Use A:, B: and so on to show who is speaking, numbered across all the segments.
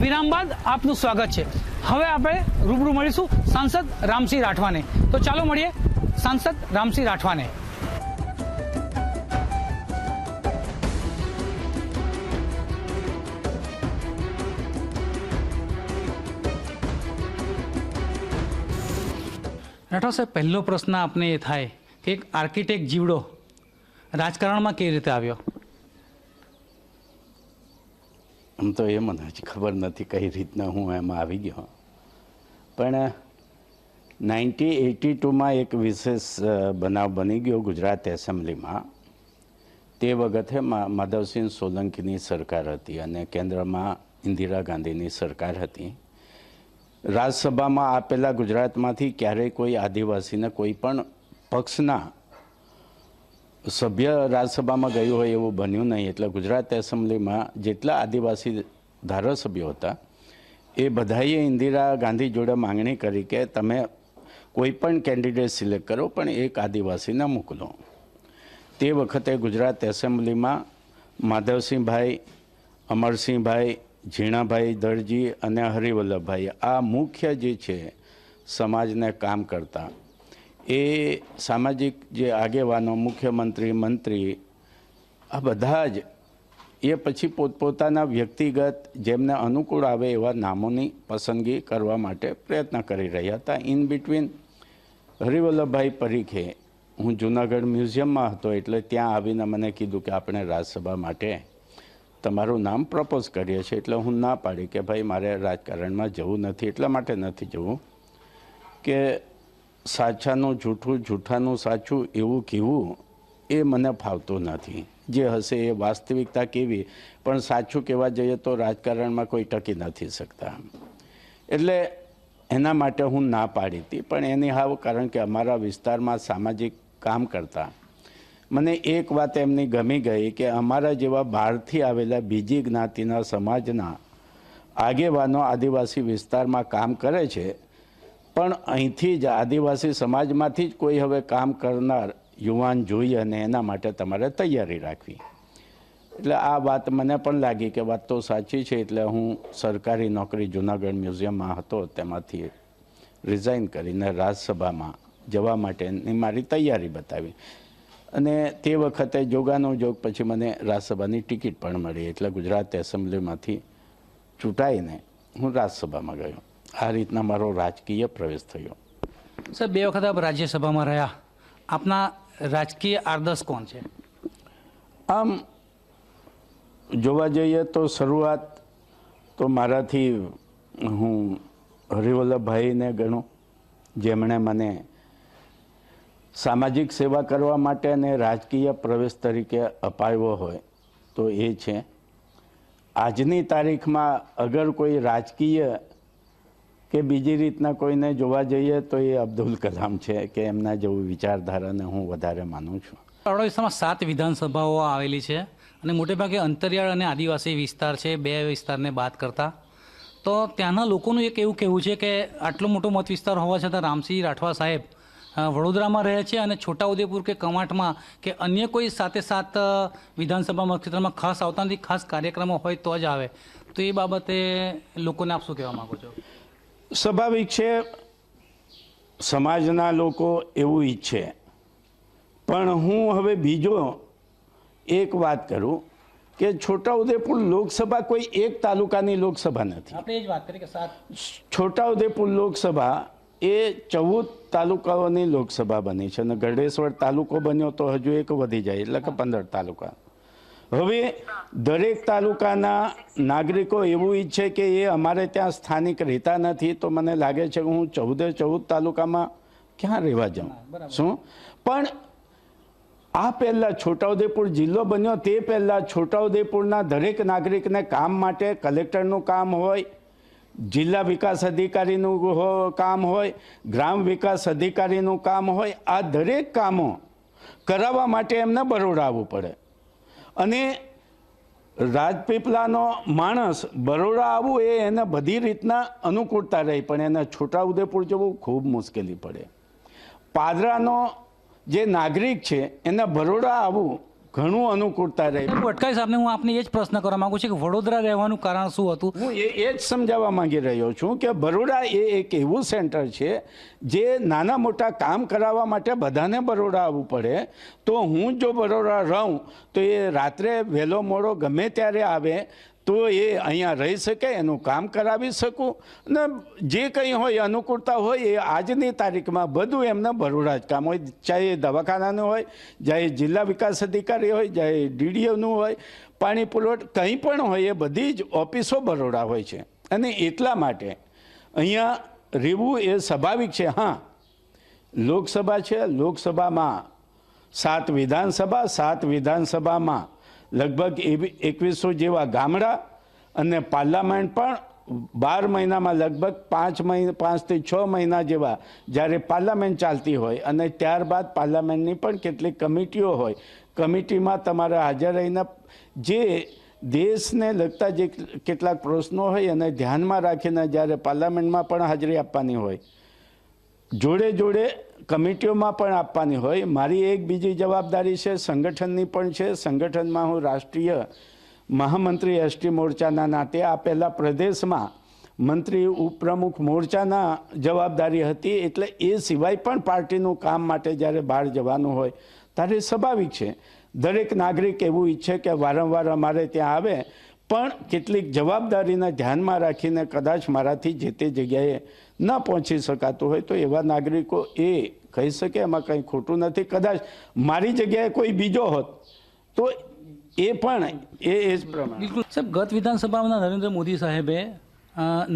A: વિરામ બાદ આપનું સ્વાગત છે. હવે આપણે રૂબરૂ મળીશું સાંસદ રામસિંહ રાઠવાને. તો ચાલો મળીએ સાંસદ રામસિંહ રાઠવાને. રાઠવા સાહેબ, પહેલો પ્રશ્ન આપને એ થાય કે એક આર્કિટેક્ટ જીવડો રાજકારણમાં કેવી રીતે આવ્યો?
B: આમ તો એ મને હજી ખબર નથી કઈ રીતના હું એમાં આવી ગયો. પણ નાઇન્ટી એટી ટુમાં એક વિશેષ બનાવ બની ગયો ગુજરાત એસેમ્બલીમાં. તે વખતે માધવસિંહ સોલંકીની સરકાર હતી અને કેન્દ્રમાં ઇન્દિરા ગાંધીની સરકાર હતી. રાજ્યસભામાં આપેલા ગુજરાતમાંથી ક્યારેય કોઈ આદિવાસીને કોઈ પણ પક્ષના સભ્ય રાજ્યસભામાં ગયું હોય એવું બન્યું નહીં. એટલે ગુજરાત એસેમ્બલીમાં જેટલા આદિવાસી ધારાસભ્યો હતા, એ બધાએ ઇન્દિરા ગાંધી જોડે માંગણી કરી કે તમે કોઈ પણ કેન્ડિડેટ સિલેક્ટ કરો, પણ એક આદિવાસીને મોકલો. તે વખતે ગુજરાત એસેમ્બલીમાં માધવસિંહભાઈ, અમરસિંહભાઈ, ઝીણાભાઈ દરજી અને હરિવલ્લભભાઈ આ મુખ્ય જે છે, સમાજને કામ કરતા એ સામાજિક જે આગેવાનો, મુખ્યમંત્રી, મંત્રી, આ બધા જ એ પછી પોતપોતાના વ્યક્તિગત જેમને અનુકૂળ આવે એવા નામોની પસંદગી કરવા માટે પ્રયત્ન કરી રહ્યા હતા. ઇન બિટવીન હરિવલ્લભભાઈ પરીખે, હું જુનાગઢ મ્યુઝિયમમાં હતો એટલે ત્યાં આવીને મને કીધું કે આપણે રાજ્યસભા માટે તમારું નામ પ્રપોઝ કરીએ છીએ. એટલે હું ના પાડી કે ભાઈ, મારે રાજકારણમાં જવું નથી, એટલા માટે નથી જવું. કે સાચાનું જૂઠું, જૂઠાનું સાચું એવું કહેવું એ મને ફાવતું નથી. જે હશે એ વાસ્તવિકતા કેવી, પણ સાચું કહેવા જઈએ તો રાજકારણમાં કોઈ ટકી નથી શકતા. એટલે એના માટે હું ના પાડી હતી, પણ એની હાવ કારણ કે અમારા વિસ્તારમાં સામાજિક કામ કરતા. મને એક વાત એમની ગમી ગઈ કે અમારા જેવા બહારથી આવેલા બીજી જ્ઞાતિના સમાજના આગેવાનો આદિવાસી વિસ્તારમાં કામ કરે છે પણ અહીંથી જ આદિવાસી સમાજમાંથી જ કોઈ હવે કામ કરનાર યુવાન જોઈએ અને એના માટે તમારે તૈયારી રાખવી. એટલે આ વાત મને પણ લાગી કે વાત તો સાચી છે, એટલે હું સરકારી નોકરી જુનાગઢ મ્યુઝિયમમાં હતો, તેમાંથી રિઝાઇન કરીને રાજ્યસભામાં જવા માટેની મારી તૈયારી બતાવી. અને તે વખતે જોગાનો જોગ પછી મને રાજ્યસભાની ટિકિટ પણ મળી, એટલે ગુજરાત એસેમ્બલીમાંથી ચૂંટાઈને હું રાજ્યસભામાં ગયો. આ રીતના મારો રાજકીય પ્રવેશ થયો.
A: સાહેબ બે વખત આપ રાજ્યસભામાં રહ્યા. આપના રાજકીય આદર્શ કોણ છે?
B: આમ જોવા જઈએ તો શરૂઆત તો મારાથી હું હરિવલ્લભભાઈને ગણું જેમણે મને સામાજિક સેવા કરવા માટે અને રાજકીય પ્રવેશ તરીકે અપાવ્યો હોય તો એ છે. આજની તારીખમાં અગર કોઈ રાજકીય કે બીજી રીતના કોઈને જોવા જઈએ તો એ અબ્દુલ કલામ છે કે એમના જેવું વિચારધારાને હું વધારે માનું છું.
A: આપણા સાત વિધાનસભાઓ આવેલી છે અને મોટેભાગે અંતરિયાળ અને આદિવાસી વિસ્તાર છે, બે વિસ્તારને બાદ કરતા. તો ત્યાંના લોકોનું એક એવું કહેવું છે કે આટલો મોટો મત વિસ્તાર હોવા છતાં રામસિંહ રાઠવા સાહેબ વડોદરામાં રહે છે અને છોટાઉદેપુર કે કમાટમાં કે અન્ય કોઈ સાથે સાત વિધાનસભા મતક્ષેત્રમાં ખાસ આવતા નથી ખાસ કાર્યક્રમો હોય તો જ આવે. તો એ બાબતે લોકોને આપ શું કહેવા માગો છો?
B: સ્વાભાવિક છે સમાજના લોકો એવું ઈચ્છે. પણ હું હવે બીજો એક વાત કરું કે છોટાઉદેપુર લોકસભા કોઈ એક તાલુકાની લોકસભા નથી. છોટાઉદેપુર લોકસભા એ ચૌદ તાલુકાઓની લોકસભા બની છે અને ગઢેશ્વર તાલુકો બન્યો તો હજુ એક વધી જાય એટલે કે પંદર તાલુકા. હવે દરેક તાલુકાના નાગરિકો એવું ઈચ્છે કે એ અમારે ત્યાં સ્થાનિક રહેતા નથી તો મને લાગે છે કે હું ચૌદે ચૌદ તાલુકામાં ક્યાં રહેવા જાઉં? શું? પણ આ પહેલાં છોટાઉદેપુર જિલ્લો બન્યો તે પહેલાં છોટાઉદેપુરના દરેક નાગરિકને કામ માટે કલેક્ટરનું કામ હોય જિલ્લા વિકાસ અધિકારીનું કામ હોય ગ્રામ વિકાસ અધિકારીનું કામ હોય આ દરેક કામો કરાવવા માટે એમને બરોડા આવવું પડે. અને રાજપીપળાનો માણસ બરોડા આવવું એ એને બધી રીતના અનુકૂળતા રહી, પણ એને છોટાઉદેપુર જવું ખૂબ મુશ્કેલી પડે. પાદરાનો જે નાગરિક છે, એને બરોડા આવવું ઘણું અનુકૂળતા રહે.
A: અટકાઈ સાહેબને હું આપને એ જ પ્રશ્ન કરવા માંગુ છું કે વડોદરા રહેવાનું કારણ શું હતું?
B: હું એ એ જ સમજાવવા માંગી રહ્યો છું કે બરોડા એ એક એવું સેન્ટર છે જે નાના મોટા કામ કરાવવા માટે બધાને બરોડા આવવું પડે. તો હું જો બરોડા રહું તો એ રાત્રે વહેલો મોડો ગમે ત્યારે આવે તો એ અહીંયા રહી શકે, એનું કામ કરાવી શકું. ને જે કંઈ હોય, અનુકૂળતા હોય, એ આજની તારીખમાં બધું એમને બરોડા જ કામ હોય. ચાહે દવાખાનાનું હોય, ચાહે જિલ્લા વિકાસ અધિકારી હોય, ચાહે ડીડીઓનું હોય, પાણી પુરવઠ, કંઈ પણ હોય, એ બધી જ ઓફિસો બરોડા હોય છે. અને એટલા માટે અહીંયા રહેવું એ સ્વાભાવિક છે. હા, લોકસભા છે. લોકસભામાં સાત વિધાનસભા, સાત વિધાનસભામાં લગભગ એવી એકવીસો જેવા ગામડા અને પાર્લામેન્ટ પણ બાર મહિનામાં લગભગ પાંચ મહિના પાંચથી છ મહિના જેવા જ્યારે પાર્લામેન્ટ ચાલતી હોય અને ત્યારબાદ પાર્લામેન્ટની પણ કેટલીક કમિટીઓ હોય. કમિટીમાં તમારે હાજર રહીને જે દેશને લગતા જે કેટલાક પ્રશ્નો હોય અને ધ્યાનમાં રાખીને જ્યારે પાર્લામેન્ટમાં પણ હાજરી આપવાની હોય. જોડે જોડે કમિટીઓમાં પણ આપવાની હોય. મારી એક બીજી જવાબદારી છે, સંગઠનની પણ છે. સંગઠનમાં હું રાષ્ટ્રીય મહામંત્રી એસટી મોરચાના નાતે આ પહેલાં પ્રદેશમાં મંત્રી ઉપપ્રમુખ મોરચાના જવાબદારી હતી. એટલે એ સિવાય પણ પાર્ટીનું કામ માટે જ્યારે બહાર જવાનું હોય, ત્યારે સ્વાભાવિક છે. દરેક નાગરિક એવું ઈચ્છે કે વારંવાર અમારે ત્યાં આવે. પણ કેટલીક જવાબદારીને ધ્યાનમાં રાખીને કદાચ મારાથી જે તે જગ્યાએ ન પહોંચી શકાતું હોય તો એવા નાગરિકો એ કહી શકે એમાં કંઈ ખોટું નથી. કદાચ મારી જગ્યાએ કોઈ બીજો હોત તો એ પણ એ એ જ પ્રમાણે.
A: બિલકુલ. સાહેબ ગત વિધાનસભામાં નરેન્દ્ર મોદી સાહેબે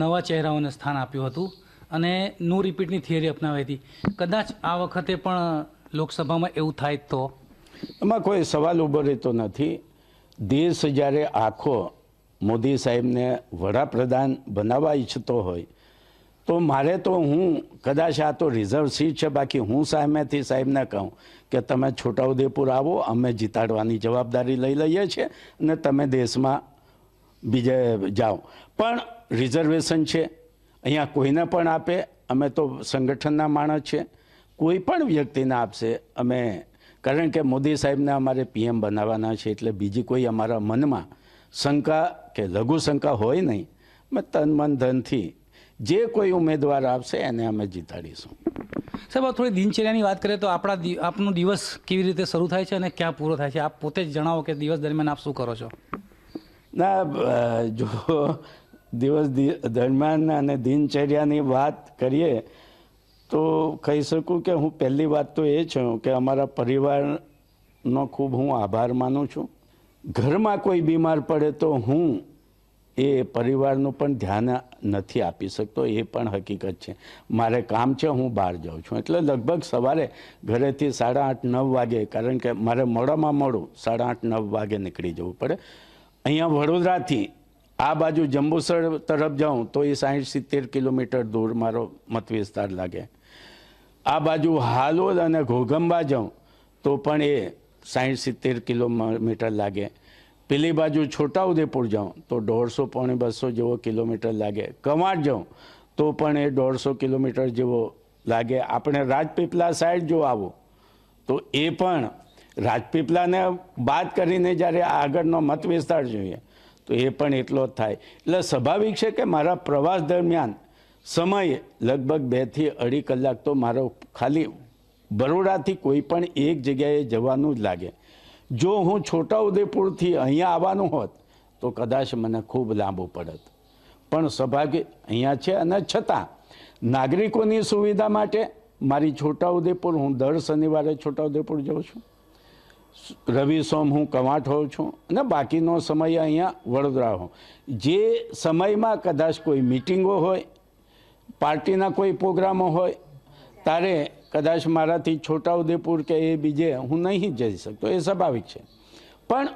A: નવા ચહેરાઓને સ્થાન આપ્યું હતું અને નો રિપીટની થિયરી અપનાવી હતી. કદાચ આ વખતે પણ લોકસભામાં એવું થાય તો?
B: એમાં કોઈ સવાલ ઊભો રહેતો નથી. દેશ જ્યારે આખો મોદી સાહેબને વડાપ્રધાન બનાવવા ઈચ્છતો હોય તો મારે તો હું કદાચ આ તો રિઝર્વ સીટ છે, બાકી હું સામેથી સાહેબને કહું કે તમે છોટાઉદેપુર આવો, અમે જીતાડવાની જવાબદારી લઈ લઈએ છીએ અને તમે દેશમાં બીજે જાઓ. પણ રિઝર્વેશન છે, અહીંયા કોઈને પણ આપે, અમે તો સંગઠનના માણસ છે કોઈ પણ વ્યક્તિને આપશે, અમે, કારણ કે મોદી સાહેબને અમારે પીએમ બનાવવાના છે, એટલે બીજી કોઈ અમારા મનમાં શંકા કે લઘુ શંકા હોય નહીં. અમે તન મન ધનથી જે કોઈ ઉમેદવાર આપશે એને અમે જીતાડીશું.
A: સાહેબ થોડી દિનચર્યાની વાત કરીએ તો આપણા આપનો દિવસ કેવી રીતે શરૂ થાય છે અને ક્યાં પૂરો થાય છે? આપ પોતે જ જણાવો કે દિવસ દરમિયાન આપ શું કરો છો?
B: ના જો દિવસ દરમિયાન અને દિનચર્યાની વાત કરીએ તો કહી શકું કે હું પહેલી વાત તો એ છું કે અમારા પરિવારનો ખૂબ હું આભાર માનું છું. ઘરમાં કોઈ બીમાર પડે તો હું એ પરિવારનું પણ ધ્યાન નથી આપી શકતો, એ પણ હકીકત છે. મારે કામ છે, હું બહાર જાઉં છું. એટલે લગભગ સવારે ઘરેથી સાડા આઠ, નવ વાગે, કારણ કે મારે મોડામાં મોડું સાડા આઠ, નવ વાગે નીકળી જવું પડે. અહીંયા વડોદરાથી આ બાજુ જંબુસર તરફ જાઉં તો એ સાઠ સિત્તેર કિલોમીટર દૂર મારો મત વિસ્તાર લાગે. આ બાજુ હાલોદ અને ઘોગંબા જાઉં તો પણ એ સાઠ સિત્તેર કિલોમીટર લાગે. પેલી બાજુ છોટાઉદેપુર જાઉં, તો દોઢસો પોણે બસો જેવો કિલોમીટર લાગે. કવાંટ જાઉં, તો પણ એ દોઢસો કિલોમીટર જેવો લાગે. આપણે રાજપીપળા સાઈડ જો આવો, તો એ પણ રાજપીપળાને બાદ કરીને જ્યારે આગળનો મત વિસ્તાર જોઈએ, તો એ પણ એટલો થાય. એટલે સ્વાભાવિક છે કે મારા પ્રવાસ દરમિયાન સમય લગભગ બેથી અઢી કલાક તો મારો ખાલી બરોડાથી કોઈ પણ એક જગ્યાએ જવાનું જ લાગે. જો હું છોટાઉદેપુરથી અહીંયા આવવાનું હોત, તો કદાચ મને ખૂબ લાંબુ પડત. પણ સૌભાગ્ય અહીંયા છે અને છતાં, નાગરિકોની સુવિધા માટે મારી છોટાઉદેપુર, હું દર શનિવારે છોટાઉદેપુર જાઉં છું. રવિ સોમ હું કવાંટ હોઉં છું અને બાકીનો સમય અહીંયા વડોદરા હોઉં. જે સમયમાં કદાચ કોઈ મિટિંગો હોય, પાર્ટીના કોઈ પ્રોગ્રામો હોય ત્યારે કદાચ મારાથી છોટાઉદેપુર કે એ બીજે હું નહીં જઈ શકતો, એ સ્વાભાવિક છે. પણ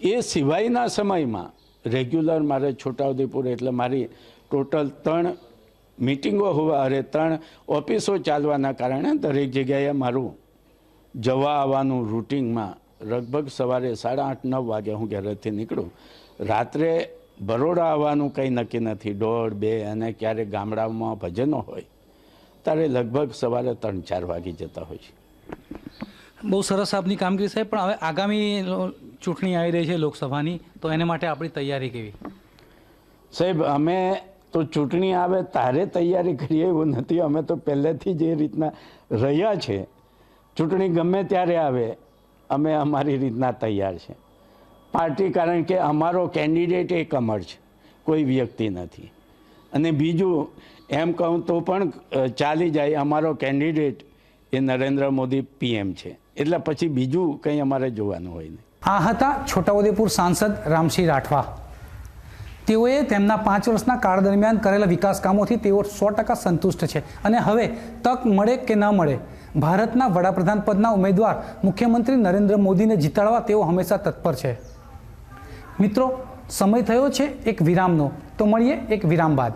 B: એ સિવાયના સમયમાં રેગ્યુલર મારે છોટાઉદેપુર એટલે મારી ટોટલ ત્રણ મિટિંગો હોવા અરે ત્રણ ઓફિસો ચાલવાના કારણે દરેક જગ્યાએ મારું જવા આવવાનું રૂટિનમાં લગભગ સવારે સાડા આઠ નવ વાગે હું ઘરેથી નીકળું. રાત્રે બરોડા આવવાનું કંઈ નક્કી નથી. દોઢ, બે અને ક્યારેક ગામડામાં ભજનો હોય. ત્યારે લગભગ સવારે ત્રણ ચાર વાગે જતા હોય છે.
C: બહુ સરસ આપની કામગીરી સાહેબ પણ હવે આગામી ચૂંટણી આવી રહી છે લોકસભાની તો એને માટે આપણી તૈયારી કેવી?
B: સાહેબ અમે તો ચૂંટણી આવે તારે તૈયારી કરીએ એવું નથી અમે તો પહેલેથી જ એ રીતના રહ્યા છે. ચૂંટણી ગમે ત્યારે આવે અમે અમારી રીતના તૈયાર છે. પાર્ટી કારણ કે અમારો કેન્ડિડેટ એક અમર છે કોઈ વ્યક્તિ નથી. અને બીજું એમ કહું તો પણ ચાલી જાય અમારો કેન્ડિડેટ એ નરેન્દ્ર મોદી પીએમ છે. એટલે પછી બીજું કંઈ અમારે જોવાનું હોય નહીં.
A: આ હતા છોટાઉદેપુર સાંસદ રામસિંહ રાઠવા. તેઓએ તેમના પાંચ વર્ષના કાળ દરમિયાન કરેલા વિકાસ કામોથી તેઓ સો ટકા સંતુષ્ટ છે. અને હવે તક મળે કે ન મળે, ભારતના વડાપ્રધાન પદના ઉમેદવાર મુખ્યમંત્રી નરેન્દ્ર મોદીને જીતાડવા તેઓ હંમેશા તત્પર છે. મિત્રો સમય થયો છે એક વિરામનો. તો મળીએ એક વિરામ બાદ.